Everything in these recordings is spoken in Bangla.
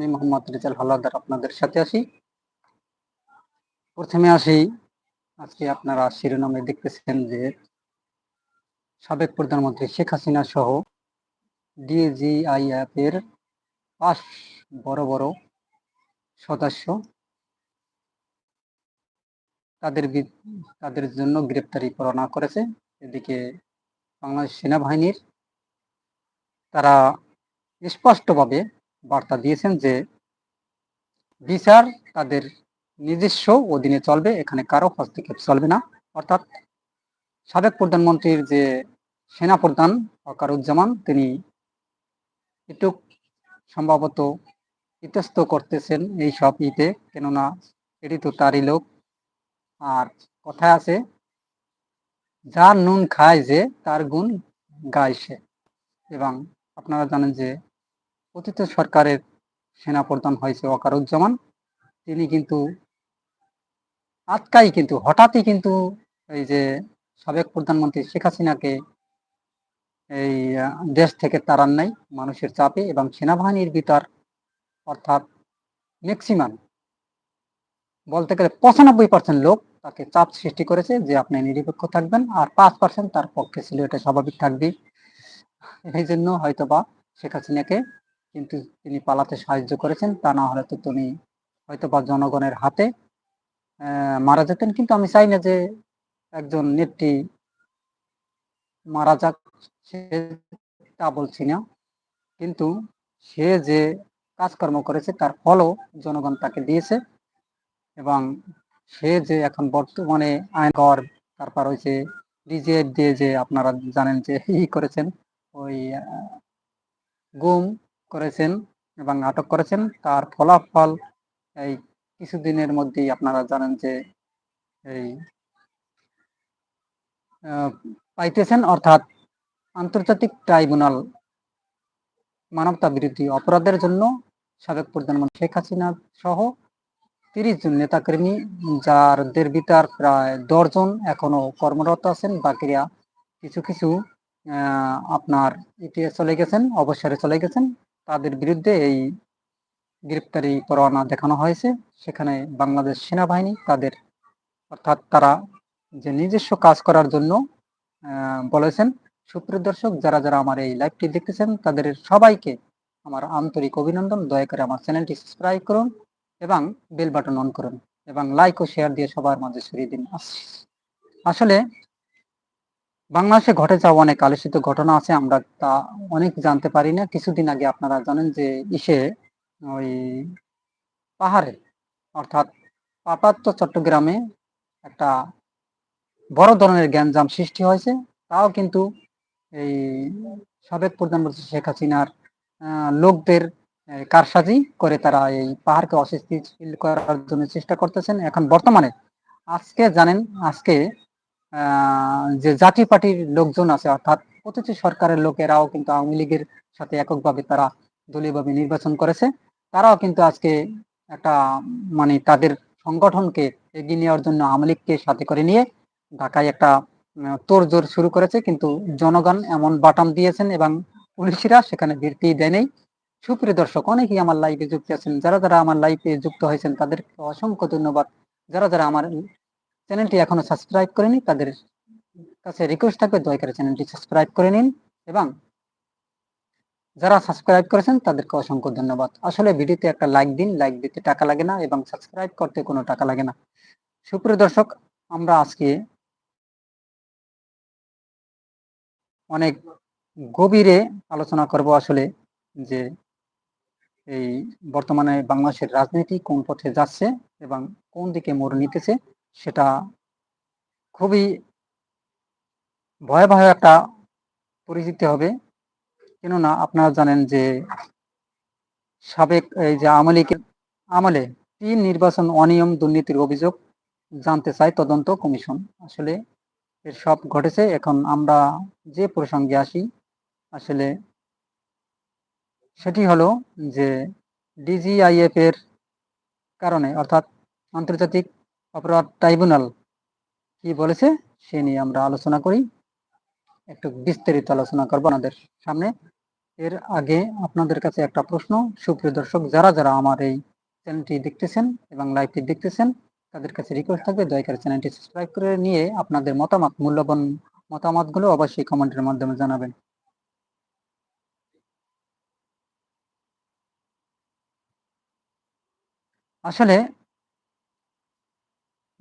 আমি মোহাম্মদ রেজাল হালাদার আপনাদের সাথে আসি প্রথমে আসি, আজকে আপনারা শিরোনামে দেখতেছেন যে সাবেক প্রধানমন্ত্রী শেখ হাসিনা সহ ডিজিআইএফ এর পাঁচ বড় বড় সদস্য তাদের তাদের জন্য গ্রেপ্তারি পরোয়ানা করেছে। এদিকে বাংলাদেশ সেনাবাহিনীর তারা স্পষ্টভাবে বার্তা দিয়েছেন যে বিচার তাদের নিজস্ব অধীনে চলবে, এখানে কারও হস্তক্ষেপ চলবে না। অর্থাৎ সাবেক প্রধানমন্ত্রীর যে সেনা প্রধান অকারুজ্জামান, তিনি একটু সম্ভবত ইতস্ত করতেছেন এই সব ইতে, কেননা এটি তো তারই লোক। আর কথায় আছে যার নুন খায় যে, তার গুণ গায় সে। এবং আপনারা জানেন যে অতীত সরকারের সেনাপ্রধান হয়েছে ওকারুজ্জামান। তিনি কিন্তু আজকাই কিন্তু, হঠাৎই কিন্তু এই যে সাবেক প্রধানমন্ত্রী শেখ হাসিনাকে এই দেশ থেকে তাড়ান নাই মানুষের চাপে এবং সেনাবাহিনীর ভিতর অর্থাৎ ম্যাক্সিমাম বলতে গেলে পঁচানব্বই পার্সেন্ট লোক তাকে চাপ সৃষ্টি করেছে যে আপনি নিরপেক্ষ থাকবেন আর পাঁচ পার্সেন্ট তার পক্ষে ছিল, এটা স্বাভাবিক থাকবে এই জন্য হয়তো বা শেখ হাসিনাকে কিন্তু তিনি পালাতে সাহায্য করেছেন, তা না হলে তো তিনি হয়তো বা জনগণের হাতে মারা যেতেন। কিন্তু আমি চাই না যে একজন নেত্রী মারা যাক, সে তা বলছি না। কিন্তু সে যে কাজকর্ম করেছে, তার ফলও জনগণ তাকে দিয়েছে এবং সে যে এখন বর্তমানে আইন কর তারপর হয়েছে ডিজিএফ দিয়ে যে আপনারা জানেন যে ই করেছেন, ওই গুম করেছেন এবং আটক করেছেন। তার ফলাফল এই কিছুদিনের মধ্যেই আপনারা জানেন যে এই পাইতেছেন অর্থাৎ আন্তর্জাতিক ট্রাইব্যুনাল মানবতা বিরোধী অপরাধের জন্য সাবেক প্রধানমন্ত্রী শেখ হাসিনা সহ তিরিশ জন নেতাকর্মী যাদের ভিতর প্রায় দশজন এখনও কর্মরত আছেন। বাকিরা কিছু কিছু আপনার ইতিহাস চলে গেছেন, অবসরে চলে গেছেন। তাদের বিরুদ্ধে এই গ্রেপ্তারি পরোয়ানা দেখানো হয়েছে। সেখানে বাংলাদেশ সেনাবাহিনী তাদের, অর্থাৎ তারা যে নিজস্ব কাজ করার জন্য বলেছেন, সুপ্রিয় দর্শক, যারা যারা আমার এই লাইভটি দেখতেছেন, তাদের সবাইকে আমার আন্তরিক অভিনন্দন। দয়া করে আমার চ্যানেলটি সাবস্ক্রাইব করুন এবং বেল বাটন অন করুন এবং লাইক ও শেয়ার দিয়ে সবার মাঝে ছড়িয়ে দিন। আসলে বাংলাদেশে ঘটে যাওয়া অনেক আলোচিত ঘটনা আছে, আমরা তা অনেক জানতে পারি না। কিছুদিন আগে আপনারা জানেন যে ইসে ওই পাহাড়ে, অর্থাৎ পাপাত্ত চট্টগ্রামে একটা বড় ধরনের জ্ঞানজাম সৃষ্টি হয়েছে। তাও কিন্তু এই সাবেক প্রধানমন্ত্রী শেখ হাসিনার লোকদের কারসাজি করে তারা এই পাহাড়কে অস্থিতিশীল করার জন্য চেষ্টা করতেছেন। এখন বর্তমানে আজকে জানেন, আজকে যে জাতীয় পার্টির লোকজন আছে, অর্থাৎ প্রতিটি সরকারের লোকেরাও কিন্তু আওয়ামী লীগের সাথে এককভাবে তারা দলীয়ভাবে নির্বাচন করেছে। তারাও কিন্তু আজকে একটা মানে তাদের সংগঠনকে এগিয়ে নেওয়ার জন্য আওয়ামী লীগকে সাথে করে নিয়ে ঢাকায় একটা তোড়জোড় শুরু করেছে। কিন্তু জনগণ এমন বাটাম দিয়েছেন এবং পুলিশরা সেখানে বৃত্তি দেয়নি। সুপ্রিয় দর্শক, অনেকেই আমার লাইভে যুক্ত আছেন। যারা যারা আমার লাইভে যুক্ত হয়েছেন, তাদেরকে অসংখ্য ধন্যবাদ। যারা যারা আমার চ্যানেলটি এখনও সাবস্ক্রাইব করেনি, তাদের কাছে রিকোয়েস্ট থাকবে, দয়া করে চ্যানেলটি সাবস্ক্রাইব করে নিন এবং যারা সাবস্ক্রাইব করেছেন, তাদেরকে অসংখ্য ধন্যবাদ। আসলে ভিডিওতে একটা লাইক দিন লাইক দিতে টাকা লাগে না এবং সাবস্ক্রাইব করতে কোনো টাকা লাগে না। সুপ্রিয় দর্শক, আমরা আজকে অনেক গভীরে আলোচনা করব আসলে যে এই বর্তমানে বাংলাদেশের রাজনীতি কোন পথে যাচ্ছে এবং কোন দিকে মোড় নিতেছে। সেটা খুবই ভয়াবহ একটা পরিচিতি হবে। কেননা আপনারা জানেন যে সাবেক, এই যে আমলিকের আমলে তিন নির্বাচন অনিয়ম দুর্নীতির অভিযোগ জানতে চায় তদন্ত কমিশন। আসলে এর সব ঘটেছে। এখন আমরা যে প্রসঙ্গে আসি, আসলে সেটি হলো যে ডিজিআইএফ এর কারণে, অর্থাৎ আন্তর্জাতিক অপরাধ ট্রাইব্যুনাল কি বলেছে সে নিয়ে আমরা আলোচনা করি। একটু বিস্তারিত আলোচনা করব আমাদের সামনে। এর আগে আপনাদের কাছে একটা প্রশ্ন। সুপ্রিয় দর্শক, যারা যারা আমার এই চ্যানেলটি দেখতেছেন এবং লাইভটি দেখতেছেন, তাদের কাছে রিকোয়েস্ট থাকবে, দয়া করে চ্যানেলটি সাবস্ক্রাইব করে নিয়ে আপনাদের মতামত, মূল্যবান মতামতগুলো অবশ্যই কমেন্টের মাধ্যমে জানাবেন। আসলে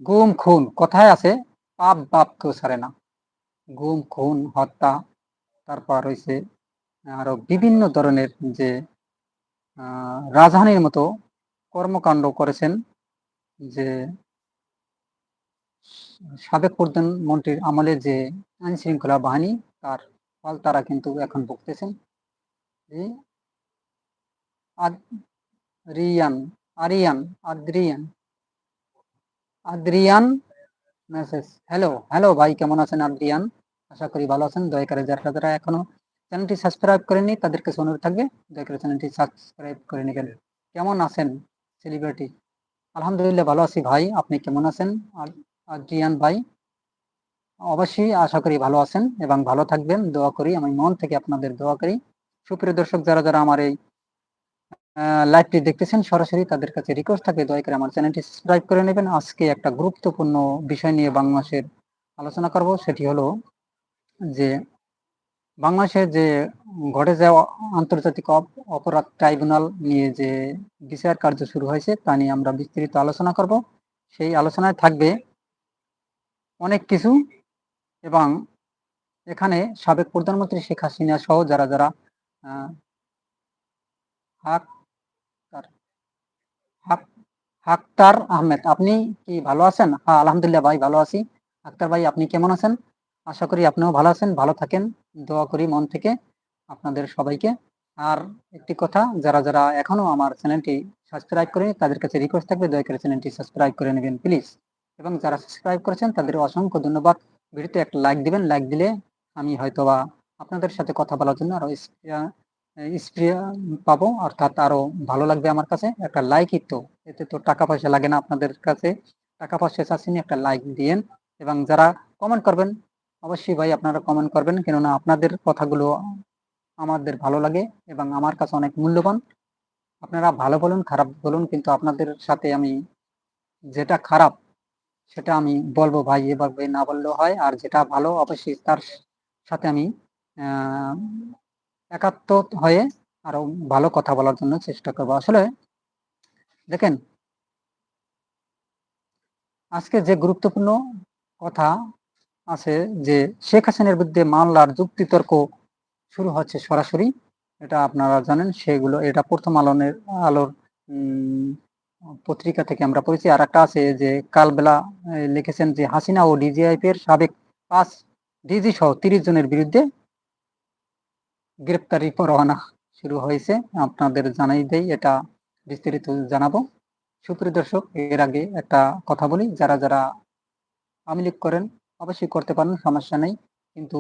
গুম, খুন, কথায় আছে, পাপ বাপ কেউ ছাড়ে না। গুম, খুন, হত্যা, তারপর রয়েছে, আরও বিভিন্ন ধরনের যে রাজধানীর মতো কর্মকাণ্ড করেছেন যে, সাবেক প্রধানমন্ত্রীর আমলে যে আইন শৃঙ্খলা বাহিনী, তার ফল তারা কিন্তু এখন ভুগতেছেন। যে Adrian Ariyan, Adrian Adrian message hello hello ভাই, কেমন আছেন আদ্রিয়ান? আশা করি ভালো আছেন। দয়া করে যারা যারা এখনও চ্যানেলটি সাবস্ক্রাইব করেননি, তাদের কাছে অনুরোধ থাকবে, দয়া করে চ্যানেলটি সাবস্ক্রাইব করে নেবেন। কেমন আছেন সেলিব্রিটি আলহামদুলিল্লাহ ভালো আছি ভাই, আপনি কেমন আছেন? আদ্রিয়ান ভাই, অবশ্যই আশা করি ভালো আছেন এবং ভালো থাকবেন। দোয়া করি, আমি মন থেকে আপনাদের দোয়া করি। সুপ্রিয় দর্শক, যারা যারা আমার এই লাইভটি দেখতেছেন, সরাসরি তাদের কাছে রিকোয়েস্ট থাকে, দয়া করে আমার চ্যানেলটি সাবস্ক্রাইব করে নেবেন। আজকে একটা গুরুত্বপূর্ণ বিষয় নিয়ে বাংলাদেশের আলোচনা করব, সেটি হলো যে বাংলাদেশের যে ঘটে যাওয়া আন্তর্জাতিক অপ- অপরাধ ট্রাইব্যুনাল নিয়ে যে বিচার কার্য শুরু হয়েছে, তা নিয়ে আমরা বিস্তারিত আলোচনা করব। সেই আলোচনায় থাকবে অনেক কিছু এবং এখানে সাবেক প্রধানমন্ত্রী শেখ হাসিনা সহ যারা যারা হাক- আক্তার আহমেদ, আপনি কি ভালো আছেন? হ্যাঁ আলহামদুলিল্লাহ ভাই, ভালো আছি। আক্তার ভাই, আপনি কেমন আছেন? আশা করি আপনিও ভালো আছেন, ভালো থাকেন। দোয়া করি মন থেকে আপনাদের সবাইকে। আর একটি কথা, যারা যারা এখনও আমার চ্যানেলটি সাবস্ক্রাইব করেনি, তাদের কাছে রিকোয়েস্ট থাকবে, দয়া করে চ্যানেলটি সাবস্ক্রাইব করে নেবেন প্লিজ এবং যারা সাবস্ক্রাইব করেছেন, তাদের অসংখ্য ধন্যবাদ। ভিডিওতে একটা লাইক দিবেন লাইক দিলে আমি হয়তোবা আপনাদের সাথে কথা বলার জন্য আরও স্প্রিয়া পাবো, অর্থাৎ আরও ভালো লাগবে আমার কাছে। একটা লাইকই তো, এতে তো টাকা পয়সা লাগে না আপনাদের কাছে। টাকা পয়সা চাচ্ছেন, একটা লাইক দিয়েন এবং যারা কমেন্ট করবেন, অবশ্যই ভাই আপনারা কমেন্ট করবেন, কেননা আপনাদের কথাগুলো আমাদের ভালো লাগে এবং আমার কাছে অনেক মূল্যবান। আপনারা ভালো বলুন, খারাপ বলুন, কিন্তু আপনাদের সাথে আমি যেটা খারাপ, সেটা আমি বলব ভাই, এভাবে না বললেও হয়। আর যেটা ভালো, অবশ্যই তার সাথে আমি একাত্ম হয়ে আরও ভালো কথা বলার জন্য চেষ্টা করব। আসলে দেখেন, আজকে যে গুরুত্বপূর্ণ কথা আছে যে শেখ হাসিনার বিরুদ্ধে মামলার যুক্তিতর্ক শুরু হচ্ছে সরাসরি, এটা আপনারা জানেন, সেগুলো, এটা প্রথম আলোনের, আলোর পত্রিকা থেকে আমরা পড়েছি। আর একটা আছে যে কালবেলা লিখেছেন যে হাসিনা ও ডিজিআইপি এর সাবেক পাঁচ ডিজি সহ তিরিশ জনের বিরুদ্ধে গ্রেপ্তারি পরোয়ানা শুরু হয়েছে। আপনাদের জানাই দেই, এটা বিস্তারিত জানাব। সুপ্রিয় দর্শক, এর আগে একটা কথা বলি, যারা যারা আওয়ামী লীগ করেন, অবশ্যই করতে পারেন, সমস্যা নেই, কিন্তু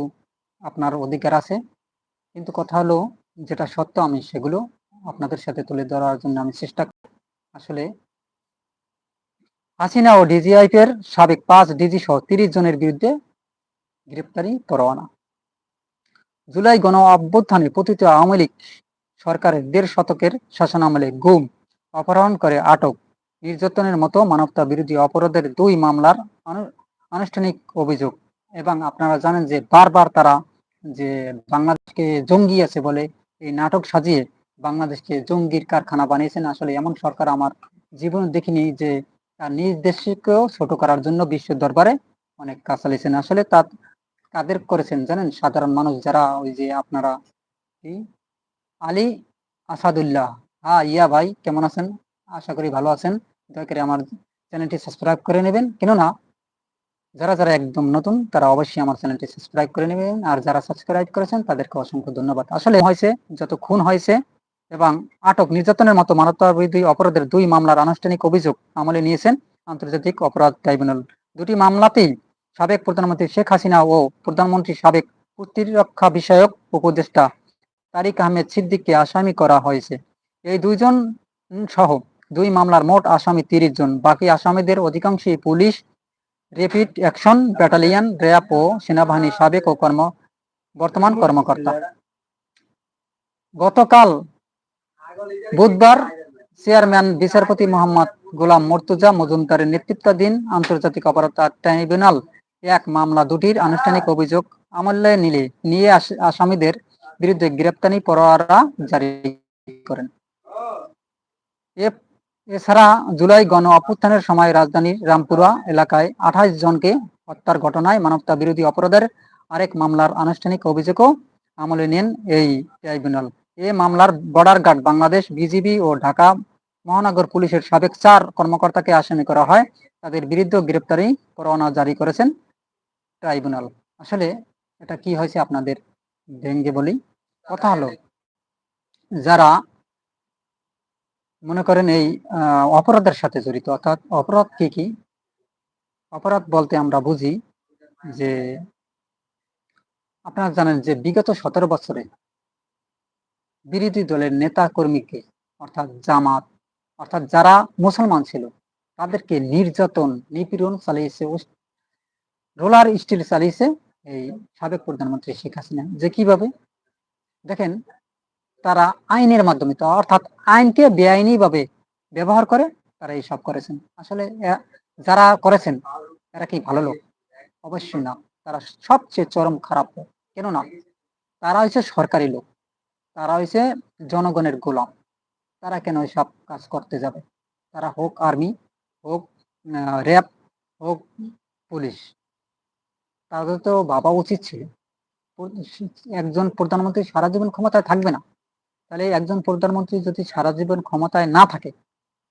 আপনার অধিকার আছে। কিন্তু কথা হলো, যেটা সত্য, আমি সেগুলো আপনাদের সাথে তুলে ধরার জন্য আমি চেষ্টা আসলে হাসিনা ও ডিজিআইপি এর সাবেক পাঁচ ডিজি সহ তিরিশ জনের বিরুদ্ধে গ্রেপ্তারি পরোয়ানা। জুলাই গণ অভ্যুত্থানে পতিত আওয়ামী লীগ সরকারের দেড় শতকের শাসনামলে গুম, অপহরণ করে, আটক। নির্যাতনের মতো মানবতা বিরোধী অপরাধের দুই মামলার আনুষ্ঠানিক অভিযোগ। এবং আপনারা জানেন যে বারবার তারা যে বাংলাদেশকে জঙ্গি আছে বলে এই নাটক সাজিয়ে বাংলাদেশকে জঙ্গির কারখানা বানিয়েছেন, আসলে এমন সরকার আমার জীবনে দেখিনি যে তার নিজ দেশকেও ছোট করার জন্য বিশ্ব দরবারে অনেক কাজ চালিয়েছেন। আসলে তা কাদের করেছেন জানেন? সাধারণ মানুষ যারা ওই যে আপনারা, কি? আলী আসাদুল্লাহ। হ্যাঁ ইয়া ভাই, কেমন আছেন? আশা করি ভালো আছেন। দয়া করে আমার চ্যানেলটি সাবস্ক্রাইব করে নেবেন। কেননা, যারা যারা একদম নতুন, তারা অবশ্যই আমার চ্যানেলটি সাবস্ক্রাইব করে নেবেন। আর যারা সাবস্ক্রাইব করেছেন, তাদেরকে অসংখ্য ধন্যবাদ। আসলে হয়েছে যত খুন হয়েছে, এবং আটক নির্যাতনের মতো মানবতা বিরোধী অপরাধের দুই মামলার আনুষ্ঠানিক অভিযোগ আমলে নিয়েছেন আন্তর্জাতিক অপরাধ ট্রাইব্যুনাল। দুটি মামলাতেই সাবেক প্রধানমন্ত্রী শেখ হাসিনা ও প্রধানমন্ত্রী সাবেক প্রতিরক্ষা বিষয়ক উপদেষ্টা তারিক আহমেদ সিদ্দিককে আসামি করা হয়েছে। এই দুইজন সহ দুই মামলার মোট আসামি তিরিশ জন। বাকি আসামিদের অধিকাংশই police, rapid action battalion, RAB ও সেনাবাহিনী সাবেক ও কর্ম, বর্তমান কর্মকর্তা। গতকাল বুধবার চেয়ারম্যান, বিচারপতি মোহাম্মদ গোলাম মর্তুজা মজুমদারের নেতৃত্বাধীন আন্তর্জাতিক অপরাধ ট্রাইব্যুনাল এক মামলা দুটির আনুষ্ঠানিক অভিযোগ আমলে নিলে নিয়ে আসামিদের বিরুদ্ধে গ্রেপ্তারি পরোয়ানা জারি করেন। এছাড়া জুলাই গণ অভ্যুত্থানের সময় রাজধানীর রামপুরা এলাকায় আঠাশ জনকে হত্যার ঘটনায় মানবতা বিরোধী অপরাধের আরেক মামলার আনুষ্ঠানিক অভিযোগও আমলে নেন এই ট্রাইব্যুনাল। এ মামলার বর্ডার গার্ড বাংলাদেশ বিজিবি ও ঢাকা মহানগর পুলিশের সাবেক চার কর্মকর্তাকে আসামি করা হয়। তাদের বিরুদ্ধে গ্রেপ্তারি পরোয়ানা জারি করেছেন। ট্রাইব্যুনাল। আসলে এটা কি হয়েছে আপনাদের ভেঙ্গে বলি কথা হলো, যারা মনে করেন এই অপরাধের সাথে জড়িত, অর্থাৎ অপরাধ কি কি? অপরাধ বলতে আমরা বুঝি যে আপনারা জানেন যে বিগত সতেরো বছরে বিরোধী দলের নেতা কর্মীকে অর্থাৎ জামাত, অর্থাৎ যারা মুসলমান ছিল, তাদেরকে নির্যাতন, নিপীড়ন চালিয়েছে রোলার স্টিল চালিয়েছে এই সাবেক প্রধানমন্ত্রী শেখ হাসিনা, যে কীভাবে? দেখেন, তারা আইনের মাধ্যমে, তো অর্থাৎ আইনকে বেআইনি ভাবে ব্যবহার করে, তারা এই সব করেছেন। আসলে যারা করেছেন, তারা কি ভালো লোক? অবশ্যই না। তারা সবচেয়ে চরম খারাপ লোক। কেন না তারা হয়েছে সরকারি লোক। তারা হয়েছে জনগণের গোলাম। তারা কেন সব কাজ করতে যাবে? তারা হোক আর্মি, হোক র্যাব, হোক পুলিশ। তাদের তো ভাবা উচিত ছিল। একজন প্রধানমন্ত্রী সারা জীবন ক্ষমতায় থাকবে না। তাহলে একজন প্রধানমন্ত্রী যদি সারা জীবন ক্ষমতায় না থাকে,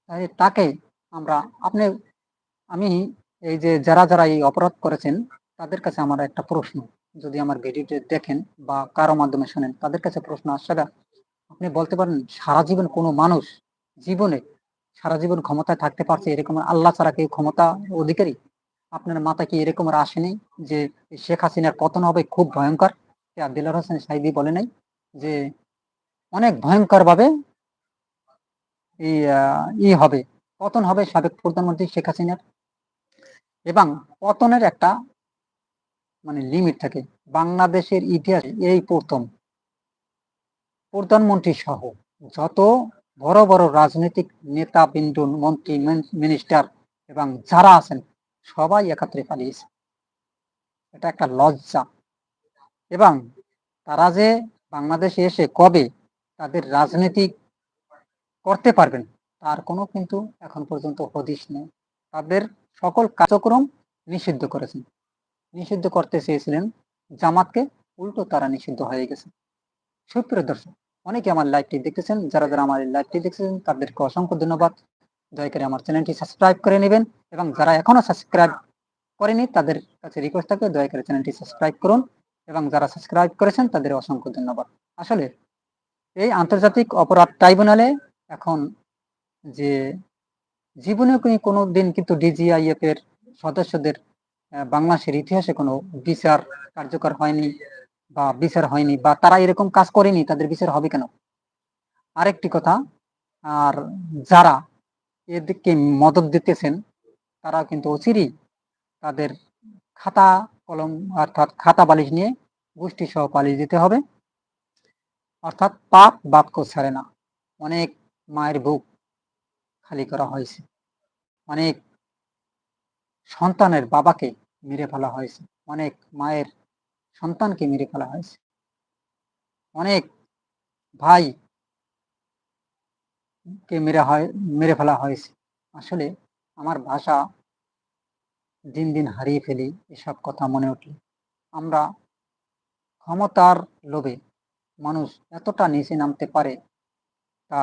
তাহলে তাকে আমরা, আপনি, আমি এই যে যারা যারা এই অপরাধ করেছেন, তাদের কাছে আমার একটা প্রশ্ন। যদি আমার ভিডিওটি দেখেন বা কারও মাধ্যমে শোনেন, তাদের কাছে প্রশ্ন আসছে আপনি বলতে পারেন সারা জীবন কোনো মানুষ জীবনে সারা জীবন ক্ষমতায় থাকতে পারছে এরকম আল্লাহ ছাড়া কেউ ক্ষমতা অধিকারী? আপনার মাথায় কি এরকম আসেনি যে শেখ হাসিনার পতন হবে খুব ভয়ঙ্কর? দিলার হোসেন সাইদি বলে নাই যে অনেক ভয়ঙ্কর ভাবে ই হবে, পতন হবে সাবেক প্রধানমন্ত্রী শেখ হাসিনার। এবং পতনের একটা মানে লিমিট থাকে, বাংলাদেশের ইতিহাসে এই প্রথম। প্রধানমন্ত্রী সহ যত বড় বড় রাজনৈতিক নেতা, বিন্দু, মন্ত্রী মিনিস্টার এবং যারা আছেন সবাই একাত্রে পালিয়েছে। এটা একটা লজ্জা। এবং তারা যে বাংলাদেশে এসে কবে তাদের রাজনৈতিক করতে পারবেন, তার কোনো কিন্তু এখন পর্যন্ত হদিশ নেই। তাদের সকল কার্যক্রম নিষিদ্ধ করেছেন। নিষিদ্ধ করতে চেয়েছিলেন জামাতকে, উল্টো তারা নিষিদ্ধ হয়ে গেছে। সুপ্রিয় দর্শক, অনেকে আমার লাইভটি দেখতেছেন। যারা যারা আমার লাইভটি দেখতেছেন, তাদেরকে অসংখ্য ধন্যবাদ। দয়া করে আমার চ্যানেলটি সাবস্ক্রাইব করে নেবেন এবং যারা এখনও সাবস্ক্রাইব করেনি, তাদের কাছে রিকোয়েস্ট থাকে, দয়া করে চ্যানেলটি সাবস্ক্রাইব করুন এবং যারা সাবস্ক্রাইব করেছেন, তাদের অসংখ্য ধন্যবাদ। আসলে এই আন্তর্জাতিক অপরাধ ট্রাইব্যুনালে এখন যে জীবনে কোনো দিন কিন্তু ডিজিআইএফ এর সদস্যদের বাংলাদেশের ইতিহাসে কোনো বিচার কার্যকর হয়নি বা বিচার হয়নি বা তারা এরকম কাজ করেনি, তাদের বিচার হবে কেন? আরেকটি কথা, আর যারা এদিকে মদত দিতেছেন তারা কিন্তু অচিরেই তাদের খাতা, কলম অর্থাৎ খাতা বালিশ নিয়ে গোষ্ঠী সহ পালিয়ে যেতে হবে। অর্থাৎ পাপ বাপকে ছাড়ে না। অনেক মায়ের বুক খালি করা হয়েছে। অনেক সন্তানের বাবাকে মেরে ফেলা হয়েছে। অনেক মায়ের সন্তানকে মেরে ফেলা হয়েছে। অনেক ভাই কে মেরে হয়, মেরে ফেলা হয়েছে। আসলে আমার ভাষা দিন দিন হারিয়ে ফেলি, এসব কথা মনে উঠলে। আমরা ক্ষমতার লোভে মানুষ এতটা নিচে নামতে পারে তা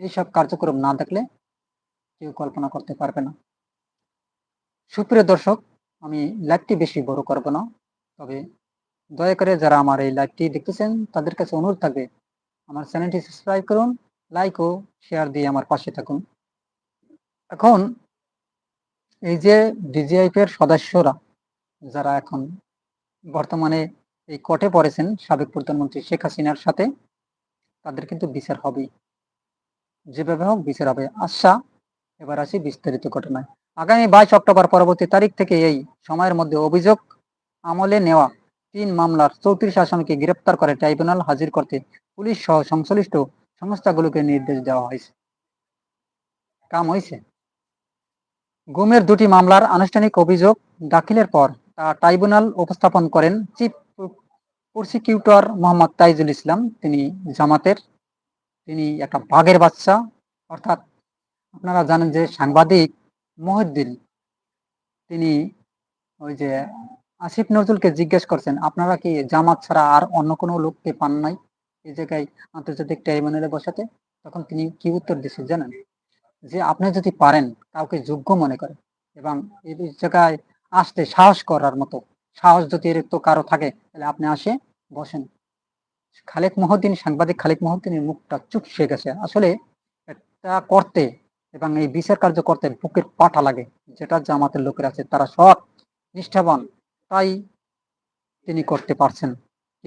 এইসব কার্যক্রম না দেখলে কেউ কল্পনা করতে পারবে না। সুপ্রিয় দর্শক, আমি লাইভটি বেশি বড় করব না, তবে দয়া করে যারা আমার এই লাইভটি দেখতেছেন, তাদের কাছে অনুরোধ থাকবে, আমার চ্যানেলটি সাবস্ক্রাইব করুন লাইক ও শেয়ার দিয়ে আমার পাশে থাকুন। এখন এই যে ডিজিআইপি এর সদস্যরা যারা এখন বর্তমানে এই কোর্টে পড়েছেন, সাবেক প্রধানমন্ত্রী শেখ হাসিনার সাথে, তাদের কিন্তু বিচার হবেই। যেভাবে হোক বিচার হবে। আচ্ছা এবার আসি বিস্তারিত ঘটনায়। আগামী বাইশ অক্টোবর পরবর্তী তারিখ থেকে এই সময়ের মধ্যে অভিযোগ আমলে নেওয়া তিন মামলার চৌত্রিশ আসামিকে গ্রেপ্তার করে ট্রাইব্যুনাল হাজির করতে পুলিশ সহ সংশ্লিষ্ট সংস্থাগুলোকে নির্দেশ দেওয়া হয়েছে। কাম হয়েছে। গুমের দুটি মামলার আনুষ্ঠানিক অভিযোগ দাখিলের পর তা ট্রাইব্যুনাল উপস্থাপন করেন চিফ প্রসিকিউটর মোহাম্মদ তাইজুল ইসলাম। তিনি জামাতের, তিনি একটা বাঘের বাচ্চা। অর্থাৎ আপনারা জানেন যে সাংবাদিক মহিউদ্দিন, তিনি ওই যে আসিফ নজরুলকে জিজ্ঞেস করছেন, আপনারা কি জামাত ছাড়া আর অন্য কোনো লোককে পান নাই? এই জায়গায় আন্তর্জাতিক ট্রাইব্যুনালে বসাতে, তখন তিনি কি উত্তর দিচ্ছেন জানেন? যে আপনি যদি পারেন, কাউকে যোগ্য মনে করেন এবং এই জায়গায় আসতে সাহস করার মতো, সাহস যদি তো কারও থাকে, তাহলে আপনি আসে বসেন। খালেক মহদ্দিন, সাংবাদিক খালেক মহদ্দিনের মুখটা চুপসে গেছে। আসলে এটা করতে এবং এই বিচার কার্য করতে বুকের পাঠা লাগে। যেটা জামাতের লোকের আছে, তারা সৎ, নিষ্ঠাবান, তাই তিনি করতে পারছেন।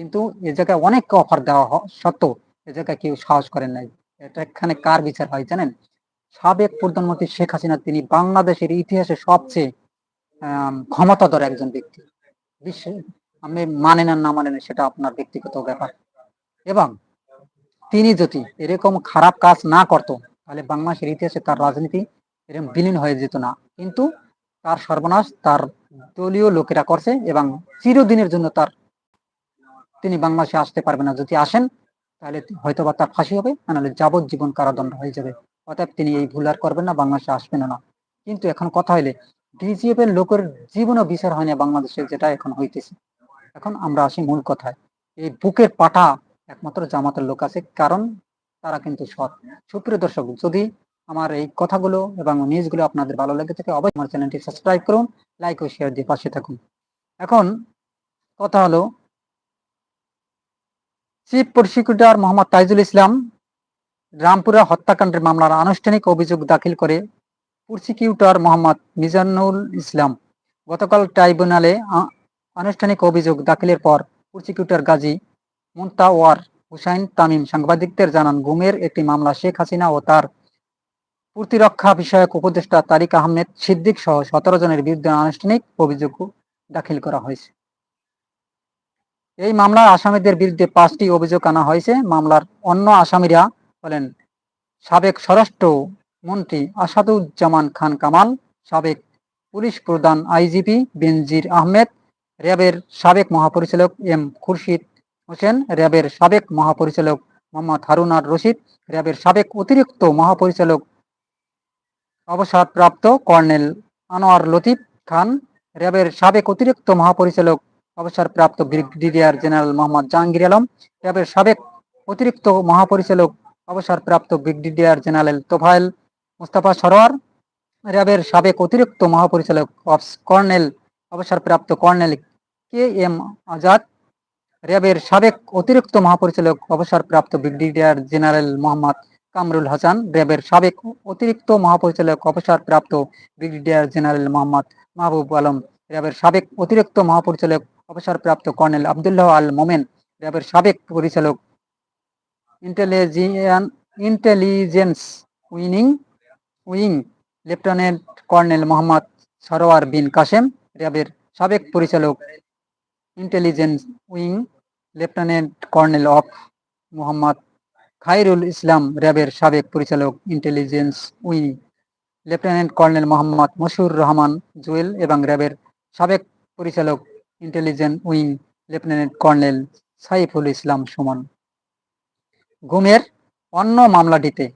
কিন্তু এ জায়গায় অনেক অফার দেওয়া সত্ত্বেও এ জায়গায় কেউ সাহস করেন নাই। এটা এখানে কার বিচার হয় জানেন? সাবেক প্রধানমন্ত্রী শেখ হাসিনা তিনি বাংলাদেশের ইতিহাসে সবচেয়ে আম, ক্ষমতাধর একজন ব্যক্তি। বিশ্বে আপনি মানেন আর না মানেন সেটা আপনার ব্যক্তিগত ব্যাপার। এবং তিনি যদি এরকম খারাপ কাজ না করতো তাহলে বাংলাদেশের ইতিহাসে তার রাজনীতি এরকম বিলীন হয়ে যেত না। কিন্তু তার সর্বনাশ তার দলীয় লোকেরা করছে এবং চিরদিনের জন্য তার তিনি বাংলাদেশে আসতে পারবেন না। যদি আসেন, তাহলে হয়তো বা তার ফাঁসি হবে নাহলে যাবজ্জীবন কারাদণ্ড হয়ে যাবে। অতএব তিনি এই ভুল আর করবেন না বাংলাদেশে আসবেন না। কিন্তু এখন কথা হইলে ডিজিএফ এর লোকের জীবনও বিচার হয় না বাংলাদেশে, যেটা এখন হইতেছে। এখন আমরা আসি মূল কথায়। এই বুকের পাটা একমাত্র জামাতের লোক আছে, কারণ তারা কিন্তু সৎ। সুপ্রিয় দর্শক, যদি আমার এই কথাগুলো এবং নিউজগুলো আপনাদের ভালো লেগে থাকে, অবশ্যই আমার চ্যানেলটি সাবস্ক্রাইব করুন, লাইক ও শেয়ার দিয়ে পাশে থাকুন। এখন কথা হলো চিফ প্রসিকিউটর মোহাম্মদ তাইজুল ইসলাম রামপুরা হত্যাকাণ্ডের মামলার আনুষ্ঠানিক অভিযোগ দাখিল করে প্রসিকিউটর মোহাম্মদ মিজানুল ইসলাম গতকাল ট্রাইব্যুনালে আনুষ্ঠানিক অভিযোগ দাখিলের পর প্রসিকিউটর গাজী মুন্তাওয়ার হুসাইন তামিম সাংবাদিকদের জানান গুমের একটি মামলা শেখ হাসিনা ও তার প্রতিরক্ষা বিষয়ক উপদেষ্টা তারিক আহমেদ সিদ্দিক সহ সতেরো জনের বিরুদ্ধে আনুষ্ঠানিক অভিযোগ দাখিল করা হয়েছে। এই মামলার আসামিদের বিরুদ্ধে পাঁচটি অভিযোগ আনা হয়েছে। মামলার অন্য আসামিরা হলেন সাবেক স্বরাষ্ট্র মন্ত্রী আসাদুজ্জামান খান কামাল, সাবেক পুলিশ প্রধান আইজিপি বেনজির আহমেদ, র্যাবের সাবেক মহাপরিচালক এম খুরশিদ হোসেন, র্যাবের সাবেক মহাপরিচালক মোহাম্মদ হারুনার রশিদ, র্যাবের সাবেক অতিরিক্ত মহাপরিচালক অবসরপ্রাপ্ত কর্নেল আনোয়ার লতিফ খান, র্যাবের সাবেক অতিরিক্ত মহাপরিচালক অবসরপ্রাপ্ত ব্রিগেডিয়ার জেনারেল মোহাম্মদ জাহাঙ্গীর আলম র্যাবের সাবেক অতিরিক্ত মহাপরিচালক, অবসরপ্রাপ্ত ব্রিগেডিয়ার জেনারেল তোফায়েল মুস্তাফা সরোয়ার র্যাবের সাবেক অতিরিক্ত মহাপরিচালক অফস কর্নেল, অবসরপ্রাপ্ত কর্নেল কে এম আজাদ র্যাবের সাবেক অতিরিক্ত মহাপরিচালক, অবসরপ্রাপ্ত ব্রিগেডিয়ার জেনারেল মোহাম্মদ কামরুল হাসান র্যাবের সাবেক অতিরিক্ত মহাপরিচালক, অবসরপ্রাপ্ত ব্রিগেডিয়ার জেনারেল মোহাম্মদ মাহবুব আলম র্যাবের সাবেক অতিরিক্ত মহাপরিচালক অবসরপ্রাপ্ত কর্নেল আবদুল্লাহ আল মোমেন, র্যাবের সাবেক পরিচালক। Intelligence, intelligence winning, wing lieutenant colonel Mohammad Sarwar Bin Kasem, র্যাবের সাবেক পরিচালক। ইন্টেলিজেন্স উইং লেফটেন্যান্ট কর্নেল অফ মোহাম্মদ খাইরুল ইসলাম, র্যাবের সাবেক পরিচালক। Intelligence wing lieutenant colonel Mohammad Moshur Rahman Jewel এবং র্যাবের সাবেক পরিচালক intelligence wing lieutenant colonel Saiful Islam Sumon. গুমের অন্য মামলাটিতে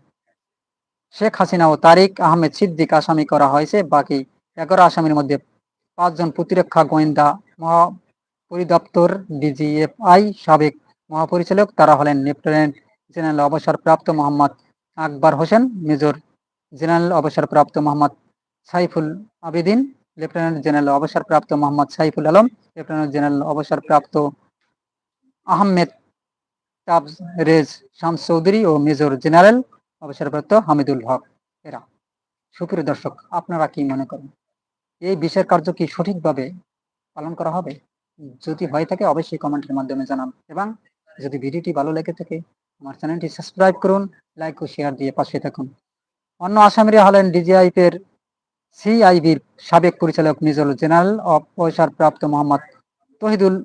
শেখ হাসিনা ও তারিক আহমেদ সিদ্দিক আসামি করা হয়েছে। বাকি এগারো আসামির মধ্যে পাঁচজন প্রতিরক্ষা গোয়েন্দা মহা পরিদপ্তর ডিজিএফআই সাবেক মহাপরিচালক, তারা হলেন লেফটেন্যান্ট জেনারেল অবসরপ্রাপ্ত মোহাম্মদ আকবর হোসেন, মেজর জেনারেল অবসরপ্রাপ্ত মোহাম্মদ সাইফুল আবেদিন লেফটেন্যান্ট জেনারেল অবসরপ্রাপ্ত মোহাম্মদ সাইফুল আলম লেফটেন্যান্ট জেনারেল অবসরপ্রাপ্ত আহমেদ তাবরেজ শাম চৌধুরী ও মেজর জেনারেল অবসরপ্রাপ্ত হামিদুল হক এরা। সুপ্রিয় দর্শক, আপনারা কি মনে করেন, এই বিচার কার্য কি সঠিকভাবে পালন করা হবে? যদি হয়ে থাকে অবশ্যই কমেন্টের মাধ্যমে জানান এবং যদি ভিডিওটি ভালো লেগে থাকে, আমার চ্যানেলটি সাবস্ক্রাইব করুন, লাইক ও শেয়ার দিয়ে পাশে থাকুন। অন্য আসামিরা হলেন ডিজিআইপি এর সিআইবির সাবেক পরিচালক মেজর জেনারেল অবসরপ্রাপ্ত মোহাম্মদ তহিদুল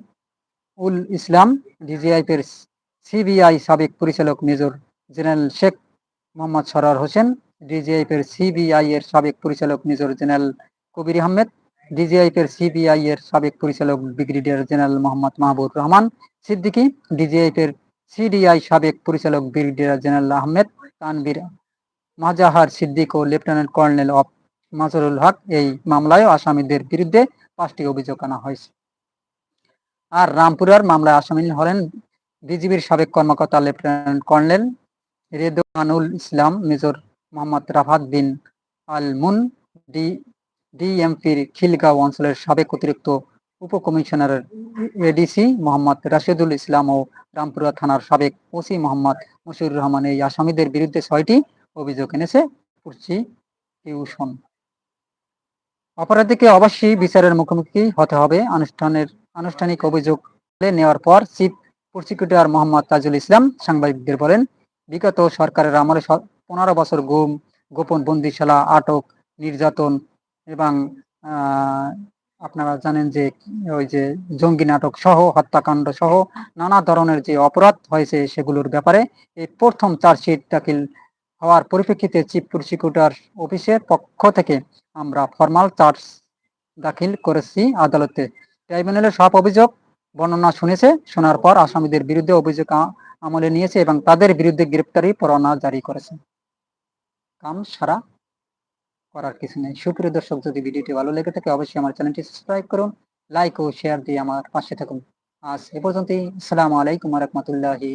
উল ইসলাম ডিজিআইপের সিবিআই সাবেক পরিচালক মেজর জেনারেল শেখ মোহাম্মদ সরার হোসেন ডিজিআইপের সিবিআই এর সাবেক পরিচালক মেজর জেনারেল কবির আহমেদ ডিজিআইপের সিবিআই এর সাবেক পরিচালক ব্রিগেডিয়ার জেনারেল মোহাম্মদ মাহবুব রহমান সিদ্দিকী ডিজিআইপের সিডিআই সাবেক পরিচালক ব্রিগেডিয়ার জেনারেল আহমেদ তানবীর মাজাহার সিদ্দিক ও লেফটেন্যান্ট কর্নেল অফ মাজরুল হক এই মামলায় আসামিদের বিরুদ্ধে পাঁচটি অভিযোগ আনা হয়েছে। আর রামপুরার মামলায় আসামি হলেন বিজিবির সাবেক কর্মকর্তা lieutenant colonel Redwanul Islam, major Mohammad Rafat Bin Al Mun D, ডিএমপির খিলগাঁও অঞ্চলের সাবেক অতিরিক্ত উপকমিশনার এডিসি মোহাম্মদ রাশেদুল ইসলাম ও রামপুরা থানার সাবেক ওসি মোহাম্মদ মশিউর রহমান এই আসামিদের বিরুদ্ধে ছয়টি অভিযোগ এনেছে প্রসিকিউশন অপরাধীকে অবশ্যই বিচারের মুখোমুখি হতে হবে। আনুষ্ঠানের, আনুষ্ঠানিক অভিযোগ নেওয়ার পর চিফ প্রসিকিউটর মোহাম্মদ তাজুল ইসলাম সাংবাদিকদের বলেন, বিগত সরকারের আমলে পনেরো বছর গুম, গোপন বন্দিশালা, আটক, নির্যাতন এবং আপনারা জানেন যে ওই যে জঙ্গি নাটক সহ, হত্যাকাণ্ড সহ নানা ধরনের যে অপরাধ হয়েছে সেগুলোর ব্যাপারে এই প্রথম চার্জশিট দাখিল হওয়ার পরিপ্রেক্ষিতে চিফ প্রসিকিউটর অফিসের পক্ষ থেকে আমরা ফর্মাল চার্জ দাখিল করেছি আদালতে। ট্রাইব্যুনালের সব অভিযোগ বর্ণনা শুনেছে, শোনার পর আসামিদের বিরুদ্ধে অভিযোগ আমলে নিয়েছে এবং তাদের বিরুদ্ধে গ্রেপ্তারি পরোয়ানা জারি করেছে। কাম সারা করার কিছু নেই। সুপ্রিয় দর্শক, যদি ভিডিওটি ভালো লেগে থাকে, অবশ্যই আমার চ্যানেলটি সাবস্ক্রাইব করুন লাইক ও শেয়ার দিয়ে আমার পাশে থাকুন। আজ এ পর্যন্তই। আসসালামু আলাইকুম রহমতুল্লাহি